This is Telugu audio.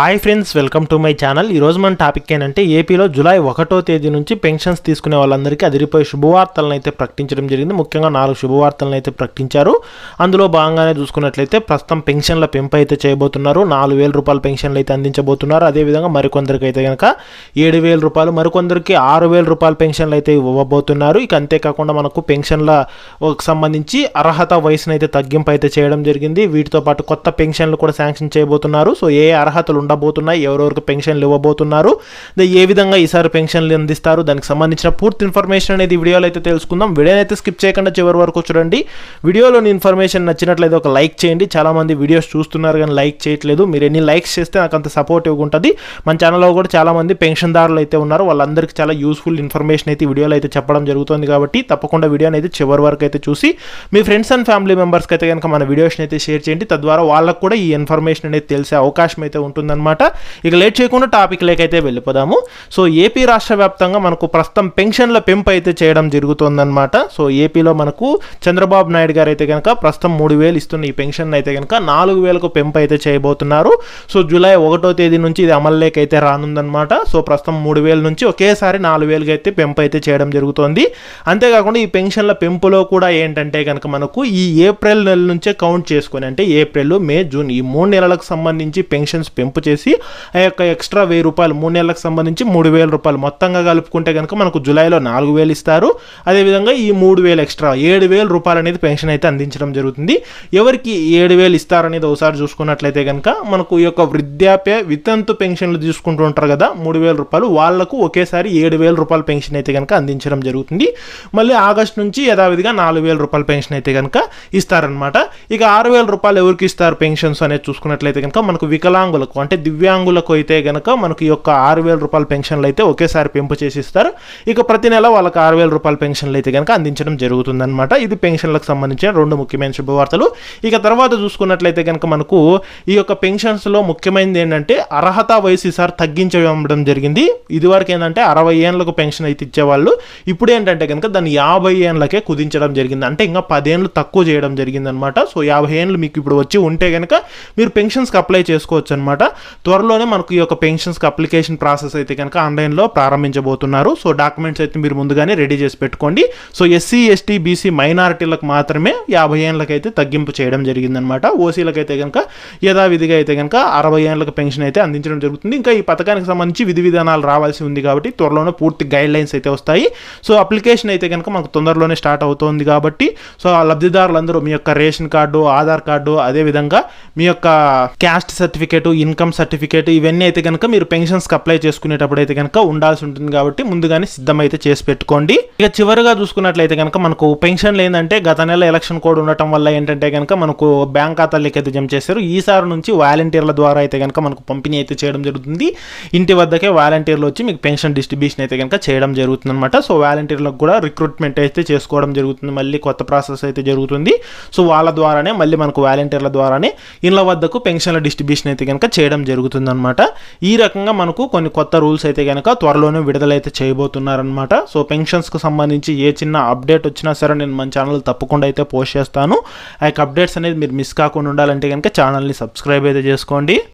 Hi friends welcome to my channel ఈరోజు మన టాపిక్ ఏంటంటే ఏపీలో జూలై ఒకటో తేదీ నుంచి పెన్షన్స్ తీసుకునే వాళ్ళందరికీ అదిరిపోయే శుభవార్తలను అయితే ప్రకటించడం జరిగింది. ముఖ్యంగా నాలుగు శుభవార్తలను అయితే ప్రకటించారు. అందులో భాగంగానే చూసుకున్నట్లయితే ప్రస్తుతం పెన్షన్ల పెంపు అయితే చేయబోతున్నారు. నాలుగు వేల రూపాయల పెన్షన్లు అయితే అందించబోతున్నారు. అదేవిధంగా మరికొందరికి అయితే కనుక ఏడు వేల రూపాయలు మరికొందరికి ఆరు వేల రూపాయల పెన్షన్లు అయితే ఇవ్వబోతున్నారు. ఇక అంతేకాకుండా మనకు పెన్షన్ల సంబంధించి అర్హత వయసును అయితే తగ్గింపు అయితే చేయడం జరిగింది. వీటితో పాటు కొత్త పెన్షన్లు కూడా శాంక్షన్ చేయబోతున్నారు. సో ఏ అర్హతలు ఉండబోతున్నాయి ఎవరెవరికి పెన్షన్లు ఇవ్వబోతున్నారు ద- ఏ విధంగా ఈసారి పెన్షన్లు అందిస్తారు దానికి సంబంధించిన పూర్తి ఇన్ఫర్మేషన్ అనేది వీడియోలో అయితే తెలుసుకుందాం. వీడియోని అయితే స్కిప్ చేయకుండా చివరి వరకు చూడండి. వీడియోలోని ఇన్ఫర్మేషన్ నచ్చినట్లయితే ఒక లైక్ చేయండి. చాలామంది వీడియోస్ చూస్తున్నారు కానీ లైక్ చేయట్లేదు. మీరు ఎన్ని లైక్స్ చేస్తే నాకు అంత సపోర్టివ్గా ఉంటుంది. మన ఛానల్లో కూడా చాలా మంది పెన్షన్దారులు అయితే ఉన్నారు. వాళ్ళందరికీ చాలా యూస్ఫుల్ ఇన్ఫర్మేషన్ అయితే వీడియోలో అయితే చెప్పడం జరుగుతుంది కాబట్టి తప్పకుండా వీడియోని అయితే చివరి వరకు అయితే చూసి మీ ఫ్రెండ్స్ అండ్ ఫ్యామిలీ మెంబర్స్కి అయితే కనుక మన వీడియోస్ని అయితే షేర్ చేయండి. తద్వారా వాళ్ళకు కూడా ఈ ఇన్ఫర్మేషన్ అనేది తెలిసే అవకాశం అయితే ఉంటుంది ఉంటుందన్నమాట ఇక లేట్ చేయకుండా టాపిక్ లేకైతే వెళ్ళిపోదాము. సో ఏపీ రాష్ట్ర వ్యాప్తంగా మనకు ప్రస్తుతం పెన్షన్ల పెంపు అయితే చేయడం జరుగుతుందన్నమాట. సో ఏపీలో మనకు చంద్రబాబు నాయుడు గారు అయితే కనుక ప్రస్తుతం మూడు వేలు ఇస్తున్న ఈ పెన్షన్ అయితే కనుక నాలుగు వేలకు పెంపు అయితే చేయబోతున్నారు. సో జూలై ఒకటో తేదీ నుంచి ఇది అమల్లోకి అయితే రానుందన్నమాట. సో ప్రస్తుతం మూడు వేల నుంచి ఒకేసారి నాలుగు వేలుగా అయితే పెంపు అయితే చేయడం జరుగుతోంది. అంతేకాకుండా ఈ పెన్షన్ల పెంపులో కూడా ఏంటంటే కనుక మనకు ఈ ఏప్రిల్ నెల నుంచే కౌంట్ చేసుకొని అంటే ఏప్రిల్ మే జూన్ ఈ మూడు నెలలకు సంబంధించి పెన్షన్స్ పెంపు చేసి ఆ యొక్క ఎక్స్ట్రా వెయ్యి రూపాయలు మూడు నెలలకు సంబంధించి మూడు వేల రూపాయలు మొత్తంగా కలుపుకుంటే కనుక మనకు జూలైలో నాలుగు వేలు ఇస్తారు. అదేవిధంగా ఈ మూడు వేలు ఎక్స్ట్రా ఏడు వేల రూపాయలు అనేది పెన్షన్ అయితే అందించడం జరుగుతుంది. ఎవరికి ఏడు వేలు ఇస్తారనేది ఒకసారి చూసుకున్నట్లయితే కనుక మనకు ఈ యొక్క వృద్ధాప్య వితంతు పెన్షన్లు తీసుకుంటూ ఉంటారు కదా మూడు వేల రూపాయలు వాళ్ళకు ఒకేసారి ఏడు వేల రూపాయల పెన్షన్ అయితే కనుక అందించడం జరుగుతుంది. మళ్ళీ ఆగస్ట్ నుంచి యథావిధిగా నాలుగు వేల రూపాయల పెన్షన్ అయితే కనుక ఇస్తారనమాట ఇక ఆరు వేల రూపాయలు ఎవరికి ఇస్తారు పెన్షన్స్ అనేది చూసుకున్నట్లయితే కనుక మనకు వికలాంగులకు అంటే అంటే దివ్యాంగులకు అయితే గనక మనకు ఈ యొక్క ఆరు వేల రూపాయల పెన్షన్లు అయితే ఒకేసారి పెంపు చేసి ఇస్తారు ఇక ప్రతి నెల వాళ్ళకి ఆరు వేల రూపాయల పెన్షన్లు అయితే కనుక అందించడం జరుగుతుందన్నమాట. ఇది పెన్షన్లకు సంబంధించిన రెండు ముఖ్యమైన శుభవార్తలు. ఇక తర్వాత చూసుకున్నట్లయితే కనుక మనకు ఈ యొక్క పెన్షన్స్లో ముఖ్యమైనది ఏంటంటే అర్హత వయసు ఈసారి తగ్గించడం జరిగింది. ఇదివరకు ఏంటంటే అరవై ఏళ్ళకు పెన్షన్ అయితే ఇచ్చేవాళ్ళు. ఇప్పుడు ఏంటంటే కనుక దాన్ని యాభై ఏళ్ళకే కుదించడం జరిగింది. అంటే ఇంకా పదేళ్ళు తక్కువ చేయడం జరిగిందనమాట సో యాభై ఏళ్ళు మీకు ఇప్పుడు వచ్చి ఉంటే కనుక మీరు పెన్షన్స్కి అప్లై చేసుకోవచ్చు అనమాట త్వరలోనే మనకు ఈ యొక్క పెన్షన్స్కి అప్లికేషన్ ప్రాసెస్ అయితే కనుక ఆన్లైన్లో ప్రారంభించబోతున్నారు. సో డాక్యుమెంట్స్ అయితే మీరు ముందుగానే రెడీ చేసి పెట్టుకోండి. సో ఎస్సీ ఎస్టీ బీసీ మైనారిటీలకు మాత్రమే యాభై ఏళ్ళకైతే తగ్గింపు చేయడం జరిగిందనమాట ఓసీలకైతే కనుక యథావిధిగా అయితే కనుక అరవై ఏళ్ళకి పెన్షన్ అయితే అందించడం జరుగుతుంది. ఇంకా ఈ పథకానికి సంబంధించి విధి విధానాలు రావాల్సి ఉంది కాబట్టి త్వరలోనే పూర్తి గైడ్ లైన్స్ అయితే వస్తాయి. సో అప్లికేషన్ అయితే కనుక మనకు తొందరలోనే స్టార్ట్ అవుతోంది కాబట్టి సో ఆ లబ్ధిదారులందరూ మీ యొక్క రేషన్ కార్డు ఆధార్ కార్డు అదేవిధంగా మీ యొక్క క్యాస్ట్ సర్టిఫికేట్ ఇన్కమ్ సర్టిఫికేట్ ఇవన్నీ అయితే కనుక మీరు పెన్షన్స్కి అప్లై చేసుకునేటప్పుడు అయితే కనుక ఉండాల్సి ఉంటుంది కాబట్టి ముందుగానే సిద్ధమైతే చేసి పెట్టుకోండి. ఇక చివరిగా చూసుకున్నట్లయితే కనుక మనకు పెన్షన్లు ఏంటంటే గత నెల ఎలక్షన్ కోడ్ ఉండటం వల్ల ఏంటంటే కనుక మనకు బ్యాంక్ ఖాతాలకి అయితే జమ చేశారు. ఈసారి నుంచి వాలంటీర్ల ద్వారా అయితే కనుక మనకు పంపిణీ అయితే చేయడం జరుగుతుంది. ఇంటి వద్దకే వాలంటీర్లు వచ్చి మీకు పెన్షన్ డిస్ట్రిబ్యూషన్ అయితే కనుక చేయడం జరుగుతుంది అనమాట సో వాలంటీర్లకు కూడా రిక్రూట్మెంట్ అయితే చేసుకోవడం జరుగుతుంది. మళ్ళీ కొత్త ప్రాసెస్ అయితే జరుగుతుంది. సో వాళ్ళ ద్వారానే మళ్ళీ మనకు వాలంటీర్ల ద్వారానే ఇళ్ళ వద్దకు పెన్షన్ల డిస్ట్రిబ్యూషన్ అయితే కనుక చేయడం జరుగుతుందనమాట ఈ రకంగా మనకు కొన్ని కొత్త రూల్స్ అయితే కనుక త్వరలోనే విడుదలైతే చేయబోతున్నారనమాట సో పెన్షన్స్కి సంబంధించి ఏ చిన్న అప్డేట్ వచ్చినా సరే నేను మన ఛానల్ తప్పకుండా అయితే పోస్ట్ చేస్తాను. ఆ యొక్క అప్డేట్స్ అనేది మీరు మిస్ కాకుండా ఉండాలంటే కనుక ఛానల్ని సబ్స్క్రైబ్ అయితే చేసుకోండి.